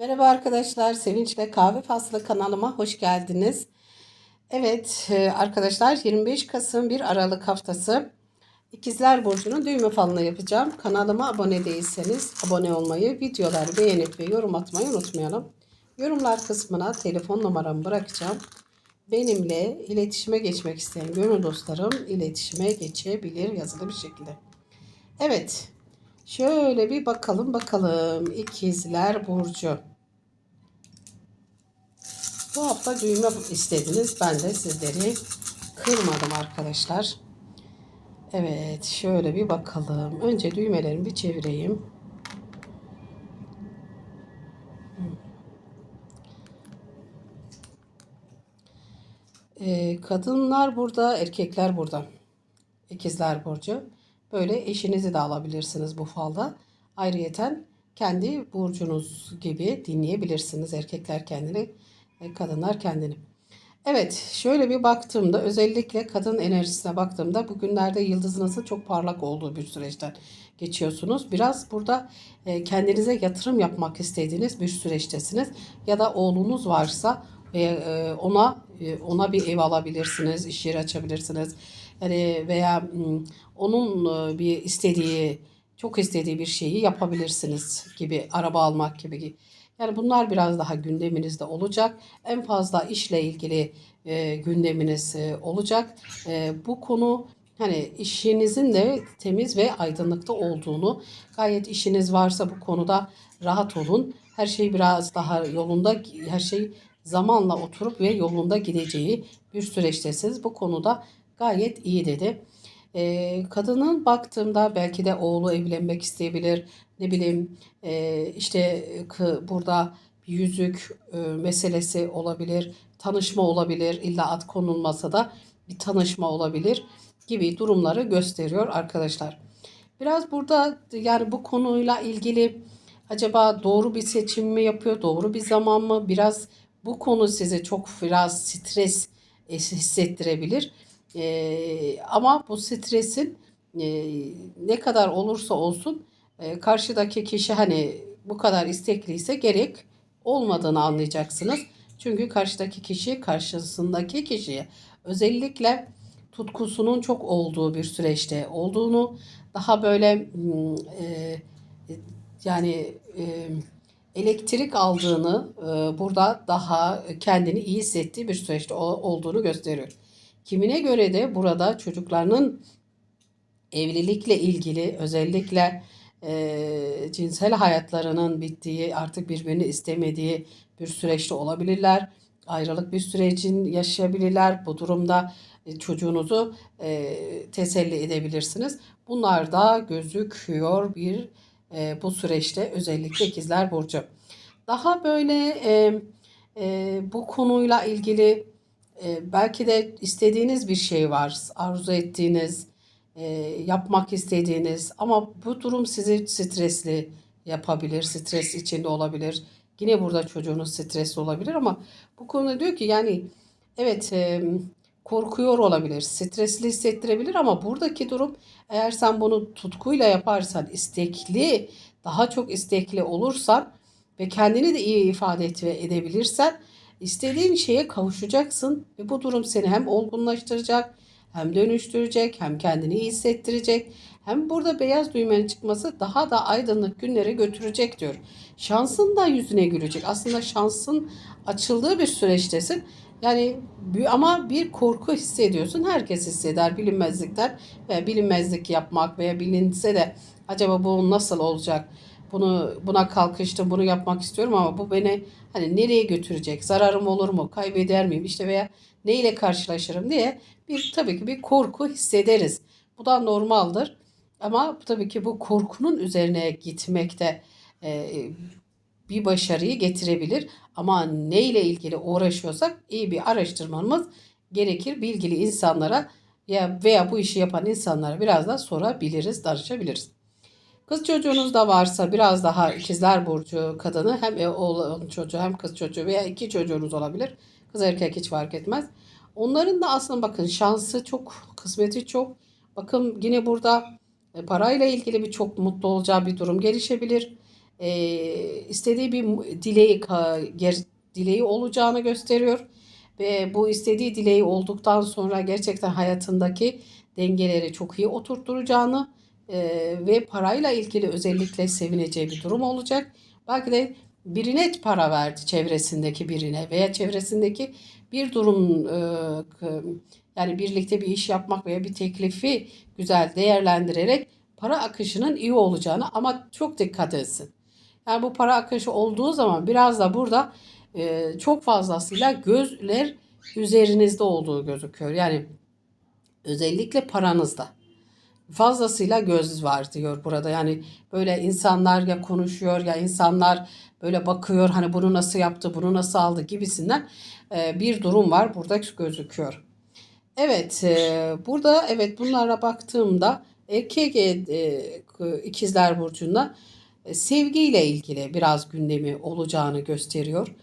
Merhaba arkadaşlar, Sevinçle Kahve Faslı kanalıma hoş geldiniz. Evet e, arkadaşlar 25 Kasım 1 Aralık haftası İkizler Burcu'nun düğme falını yapacağım. Kanalıma abone değilseniz abone olmayı, videoları beğenip ve yorum atmayı unutmayalım. Yorumlar kısmına telefon numaramı bırakacağım. Benimle iletişime geçmek isteyen gönül dostlarım iletişime geçebilir yazılı bir şekilde. Evet. Şöyle bir bakalım bakalım. İkizler Burcu. Bu hafta düğme istediniz. Ben de sizleri kırmadım arkadaşlar. Evet şöyle bir bakalım. Önce düğmelerimi bir çevireyim. Ee, kadınlar burada, erkekler burada. İkizler Burcu. Böyle eşinizi de alabilirsiniz bu falda. Ayrıyeten kendi burcunuz gibi dinleyebilirsiniz. Erkekler kendini, kadınlar kendini. Evet, şöyle bir baktığımda özellikle kadın enerjisine baktığımda bugünlerde yıldızınızın çok parlak olduğu bir süreçten geçiyorsunuz. Biraz burada e, kendinize yatırım yapmak istediğiniz bir süreçtesiniz. Ya da oğlunuz varsa ve e, ona ona bir ev alabilirsiniz, iş yeri açabilirsiniz. Yani veya onun bir istediği, çok istediği bir şeyi yapabilirsiniz gibi araba almak gibi. Yani bunlar biraz daha gündeminizde olacak. En fazla işle ilgili e, gündeminiz e, olacak. E, bu konu hani işinizin de temiz ve aydınlıkta olduğunu, gayet işiniz varsa bu konuda rahat olun. Her şey biraz daha yolunda, her şey zamanla oturup ve yolunda gideceği bir süreçtesiniz. Bu konuda gayet iyi dedi. E, kadının baktığımda belki de oğlu evlenmek isteyebilir. Ne bileyim e, işte burada bir yüzük e, meselesi olabilir. Tanışma olabilir. İlla ad konulmasa da bir tanışma olabilir gibi durumları gösteriyor arkadaşlar. Biraz burada yani bu konuyla ilgili acaba doğru bir seçim mi yapıyor, doğru bir zaman mı? Biraz bu konu size çok biraz stres hissettirebilir. E, ama bu stresin e, ne kadar olursa olsun e, karşıdaki kişi hani bu kadar istekliyse gerek olmadığını anlayacaksınız. Çünkü karşıdaki kişi karşısındaki kişiye özellikle tutkusunun çok olduğu bir süreçte olduğunu daha böyle hmm, e, yani e, elektrik aldığını e, burada daha kendini iyi hissettiği bir süreçte olduğunu gösteriyor. Kimine göre de burada çocuklarının evlilikle ilgili özellikle e, cinsel hayatlarının bittiği artık birbirini istemediği bir süreçte olabilirler. Ayrılık bir sürecin yaşayabilirler. Bu durumda e, çocuğunuzu e, teselli edebilirsiniz. Bunlar da gözüküyor bir e, bu süreçte özellikle ikizler burcu. Daha böyle e, e, bu konuyla ilgili e, belki de istediğiniz bir şey var, arzu ettiğiniz, e, yapmak istediğiniz ama bu durum sizi stresli yapabilir, stres içinde olabilir. Yine burada çocuğunuz stresli olabilir ama bu konuda diyor ki yani evet e, korkuyor olabilir, stresli hissettirebilir ama buradaki durum eğer sen bunu tutkuyla yaparsan, istekli, daha çok istekli olursan ve kendini de iyi ifade et ve edebilirsen istediğin şeye kavuşacaksın ve bu durum seni hem olgunlaştıracak, hem dönüştürecek, hem kendini iyi hissettirecek. Hem burada beyaz düğmenin çıkması daha da aydınlık günlere götürecek diyor. Şansın da yüzüne gülecek. Aslında şansın açıldığı bir süreçtesin. Yani ama bir korku hissediyorsun. Herkes hisseder bilinmezlikten ve bilinmezlik yapmak veya bilinse de acaba bu nasıl olacak? Bunu buna kalkıştım, bunu yapmak istiyorum ama bu beni hani nereye götürecek? Zararım olur mu? Kaybeder miyim? İşte veya ne ile karşılaşırım diye bir tabii ki bir korku hissederiz. Bu da normaldir. Ama tabii ki bu korkunun üzerine gitmekte e, bir başarıyı getirebilir. Ama ne ile ilgili uğraşıyorsak iyi bir araştırmamız gerekir. Bilgili insanlara ya veya bu işi yapan insanlara biraz da sorabiliriz, danışabiliriz. Kız çocuğunuz da varsa biraz daha ikizler burcu kadını hem oğlan çocuğu hem kız çocuğu veya iki çocuğunuz olabilir. Kız erkek hiç fark etmez. Onların da aslında bakın şansı çok, kısmeti çok. Bakın yine burada e, parayla ilgili bir çok mutlu olacağı bir durum gelişebilir. e, istediği bir dileği dileği olacağını gösteriyor ve bu istediği dileği olduktan sonra gerçekten hayatındaki dengeleri çok iyi oturtturacağını e, ve parayla ilgili özellikle sevineceği bir durum olacak. Belki de birine para verdi çevresindeki birine veya çevresindeki bir durum e, yani birlikte bir iş yapmak veya bir teklifi güzel değerlendirerek para akışının iyi olacağını ama çok dikkat etsin. Yani bu para akışı olduğu zaman biraz da burada e, çok fazlasıyla gözler üzerinizde olduğu gözüküyor. Yani özellikle paranızda fazlasıyla göz var diyor burada. Yani böyle insanlar ya konuşuyor ya insanlar böyle bakıyor hani bunu nasıl yaptı, bunu nasıl aldı gibisinden e, bir durum var burada gözüküyor. Evet, e, burada evet bunlara baktığımda erkek e, ikizler burcunda sevgiyle ilgili biraz gündemi olacağını gösteriyor.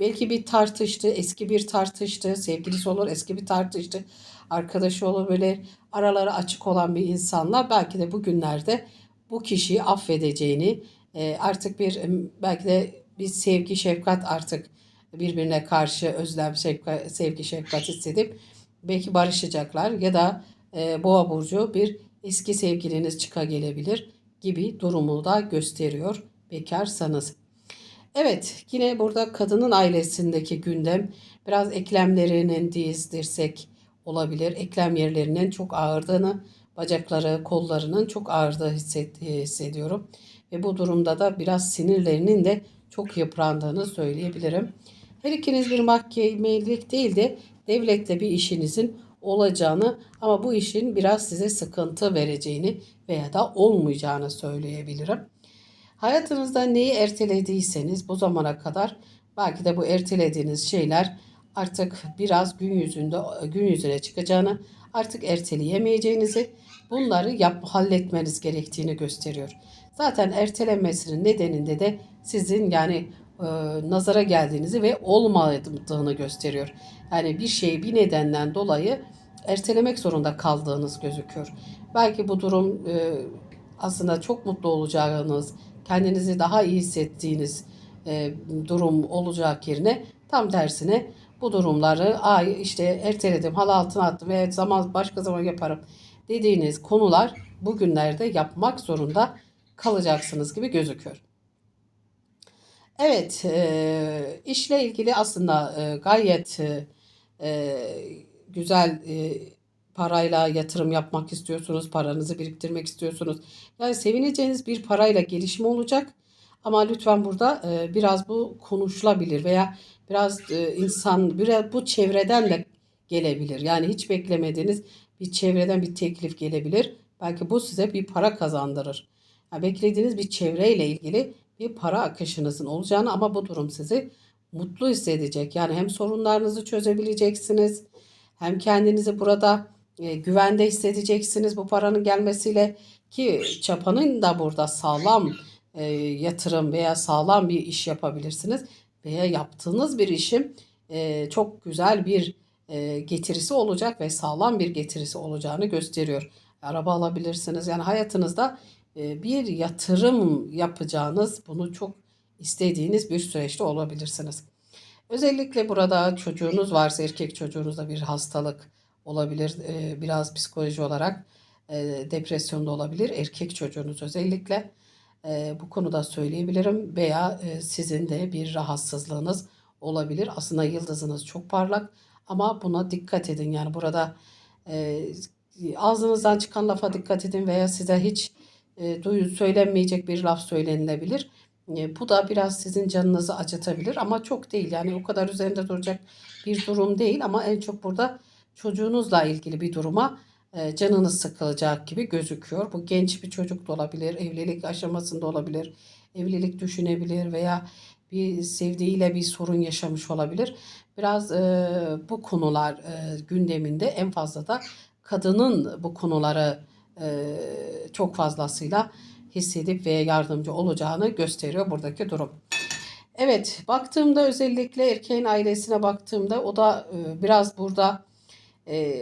Belki bir tartıştı, eski bir tartıştı, sevgilisi olur, eski bir tartıştı, arkadaşı olur böyle araları açık olan bir insanla belki de bugünlerde bu kişiyi affedeceğini, e, artık bir belki de bir sevgi, şefkat artık birbirine karşı özlem, şefka- sevgi, şefkat hissedip belki barışacaklar ya da e, Boğa burcu bir eski sevgiliniz çıka gelebilir gibi durumu da gösteriyor bekarsanız. Evet, yine burada kadının ailesindeki gündem biraz eklemlerinin diz, dirsek olabilir. Eklem yerlerinin çok ağırdığını, bacakları, kollarının çok ağırdığı hisset, hissediyorum. Ve bu durumda da biraz sinirlerinin de çok yıprandığını söyleyebilirim. Her ikiniz bir mahkemelik değil de devletle bir işinizin olacağını ama bu işin biraz size sıkıntı vereceğini veya da olmayacağını söyleyebilirim. Hayatınızda neyi ertelediyseniz bu zamana kadar belki de bu ertelediğiniz şeyler artık biraz gün yüzünde gün yüzüne çıkacağını, artık erteleyemeyeceğinizi, bunları yap halletmeniz gerektiğini gösteriyor. Zaten ertelenmesinin nedeninde de sizin yani e, nazara geldiğinizi ve olmadığını gösteriyor. Yani bir şeyi bir nedenden dolayı ertelemek zorunda kaldığınız gözüküyor. Belki bu durum e, aslında çok mutlu olacağınız, kendinizi daha iyi hissettiğiniz e, durum olacak yerine tam tersine bu durumları ay işte erteledim, hal altına attım ve zaman başka zaman yaparım dediğiniz konular bugünlerde yapmak zorunda kalacaksınız gibi gözüküyor. Evet, e, işle ilgili aslında e, gayet e, güzel parayla yatırım yapmak istiyorsunuz, paranızı biriktirmek istiyorsunuz. Yani sevineceğiniz bir parayla gelişme olacak. Ama lütfen burada e, biraz bu konuşulabilir veya biraz e, insan biraz bu çevreden de gelebilir. Yani hiç beklemediğiniz bir çevreden bir teklif gelebilir. Belki bu size bir para kazandırır. Yani beklediğiniz bir çevreyle ilgili bir para akışınızın olacağını ama bu durum sizi mutlu hissedecek. Yani hem sorunlarınızı çözebileceksiniz hem kendinizi burada e, güvende hissedeceksiniz bu paranın gelmesiyle ki çapanın da burada sağlam e, yatırım veya sağlam bir iş yapabilirsiniz veya yaptığınız bir işin e, çok güzel bir e, getirisi olacak ve sağlam bir getirisi olacağını gösteriyor. Araba alabilirsiniz. Yani hayatınızda e, bir yatırım yapacağınız, bunu çok istediğiniz bir süreçte olabilirsiniz. Özellikle burada çocuğunuz varsa erkek çocuğunuzda bir hastalık olabilir. E, biraz psikoloji olarak e, depresyonda olabilir. Erkek çocuğunuz özellikle e, bu konuda söyleyebilirim. Veya e, sizin de bir rahatsızlığınız olabilir. Aslında yıldızınız çok parlak ama buna dikkat edin. Yani burada e, ağzınızdan çıkan lafa dikkat edin veya size hiç e, duyu söylenmeyecek bir laf söylenilebilir. E, bu da biraz sizin canınızı acıtabilir ama çok değil. Yani o kadar üzerinde duracak bir durum değil ama en çok burada çocuğunuzla ilgili bir duruma canınız sıkılacak gibi gözüküyor. Bu genç bir çocuk da olabilir, evlilik aşamasında olabilir, evlilik düşünebilir veya bir sevdiğiyle bir sorun yaşamış olabilir. Biraz e, bu konular e, gündeminde en fazla da kadının bu konuları e, çok fazlasıyla hissedip ve yardımcı olacağını gösteriyor buradaki durum. Evet, baktığımda özellikle erkeğin ailesine baktığımda o da e, biraz burada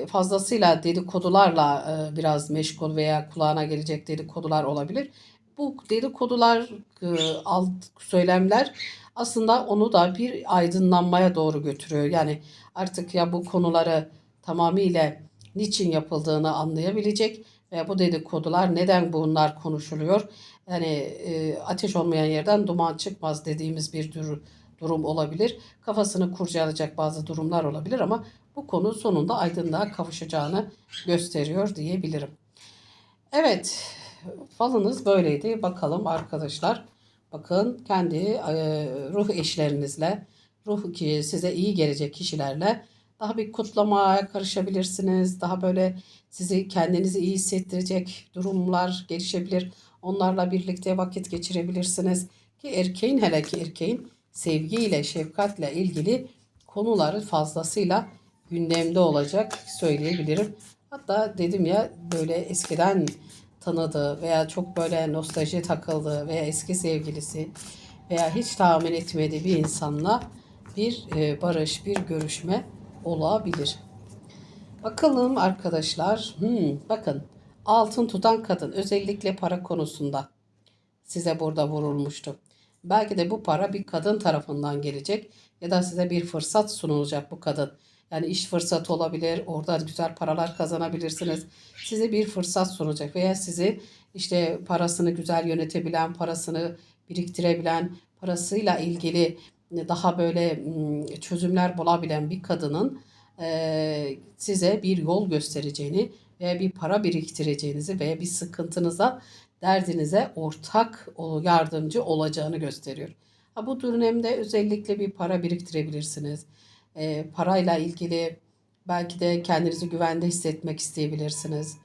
fazlasıyla dedikodularla e, biraz meşgul veya kulağına gelecek dedikodular olabilir. bu dedikodular, e, alt söylemler aslında onu da bir aydınlanmaya doğru götürüyor. Yani artık ya bu konuları tamamıyla niçin yapıldığını anlayabilecek ve bu dedikodular neden bunlar konuşuluyor. Yani ateş olmayan yerden duman çıkmaz dediğimiz bir dur- durum olabilir. Kafasını kurcalayacak bazı durumlar olabilir ama bu konu sonunda aydınlığa kavuşacağını gösteriyor diyebilirim. Evet, falınız böyleydi. Bakalım arkadaşlar. Bakın kendi e, ruh eşlerinizle, ruh ki size iyi gelecek kişilerle daha bir kutlamaya karışabilirsiniz. Daha böyle sizi kendinizi iyi hissettirecek durumlar gelişebilir. Onlarla birlikte vakit geçirebilirsiniz. Ki erkeğin hele ki erkeğin sevgiyle, şefkatle ilgili konuları fazlasıyla gündemde olacak söyleyebilirim. Hatta dedim ya böyle eskiden tanıdığı veya çok böyle nostalji takıldığı veya eski sevgilisi veya hiç tahmin etmediği bir insanla bir e, barış, bir görüşme olabilir. Bakalım arkadaşlar. Hmm, bakın altın tutan kadın özellikle para konusunda size burada vurulmuştu. Belki de bu para bir kadın tarafından gelecek ya da size bir fırsat sunulacak bu kadın. Yani iş fırsatı olabilir, orada güzel paralar kazanabilirsiniz. Size bir fırsat sunacak veya sizi işte parasını güzel yönetebilen, parasını biriktirebilen, parasıyla ilgili daha böyle çözümler bulabilen bir kadının size bir yol göstereceğini veya bir para biriktireceğinizi veya bir sıkıntınıza, derdinize ortak yardımcı olacağını gösteriyor. Ha, bu dönemde özellikle bir para biriktirebilirsiniz. Eee, parayla ilgili belki de kendinizi güvende hissetmek isteyebilirsiniz.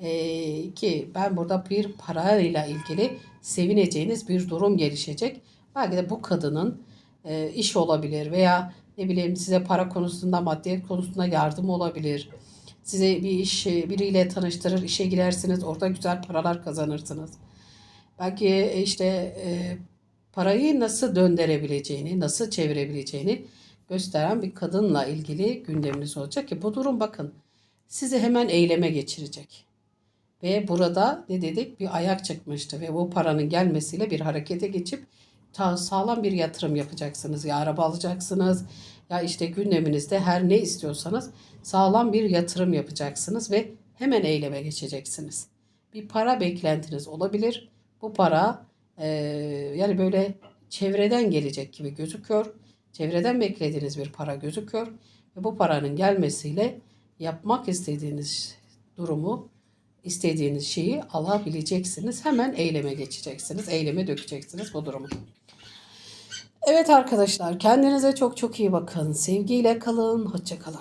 Eee, ki ben burada bir parayla ilgili sevineceğiniz bir durum gelişecek. Belki de bu kadının e, iş olabilir veya ne bileyim size para konusunda, maddiyet konusunda yardım olabilir. Size bir iş e, biriyle tanıştırır, işe girersiniz, orada güzel paralar kazanırsınız. Belki e, işte e, parayı nasıl döndürebileceğini, nasıl çevirebileceğini gösteren bir kadınla ilgili gündeminiz olacak ki bu durum bakın sizi hemen eyleme geçirecek. Ve burada ne dedik bir ayak çıkmıştı ve bu paranın gelmesiyle bir harekete geçip ta sağlam bir yatırım yapacaksınız. Ya araba alacaksınız ya işte gündeminizde her ne istiyorsanız sağlam bir yatırım yapacaksınız ve hemen eyleme geçeceksiniz. Bir para beklentiniz olabilir. Bu para eee, yani böyle çevreden gelecek gibi gözüküyor. Çevreden beklediğiniz bir para gözüküyor. Ve bu paranın gelmesiyle yapmak istediğiniz durumu istediğiniz şeyi alabileceksiniz. Hemen eyleme geçeceksiniz. Eyleme dökeceksiniz bu durumu. Evet arkadaşlar kendinize çok çok iyi bakın. Sevgiyle kalın. Hoşça kalın.